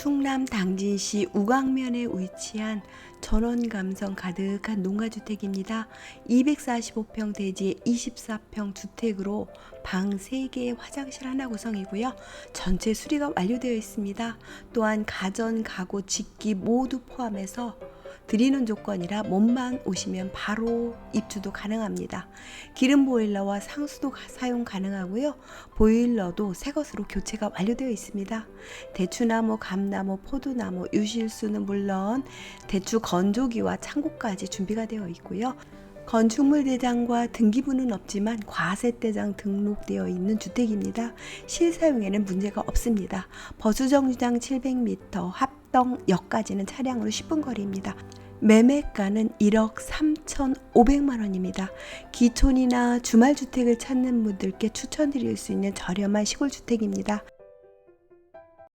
충남 당진시 우강면에 위치한 전원 감성 가득한 농가주택입니다. 245평 대지의 24평 주택으로 방 3개, 화장실 하나 구성이고요. 전체 수리가 완료되어 있습니다. 또한 가전, 가구, 집기 모두 포함해서 드리는 조건이라 몸만 오시면 바로 입주도 가능합니다. 기름 보일러와 상수도 가- 사용 가능하고요. 보일러도 새 것으로 교체가 완료되어 있습니다. 대추나무, 감나무, 포도나무, 유실수는 물론 대추 건조기와 창고까지 준비가 되어 있고요. 건축물 대장과 등기부는 없지만 과세 대장 등록되어 있는 주택입니다. 실사용에는 문제가 없습니다. 버수정류장 700m, 합동역까지는 차량으로 10분 거리입니다. 매매가는 1억 3,500만 원입니다. 기촌이나 주말 주택을 찾는 분들께 추천드릴 수 있는 저렴한 시골 주택입니다.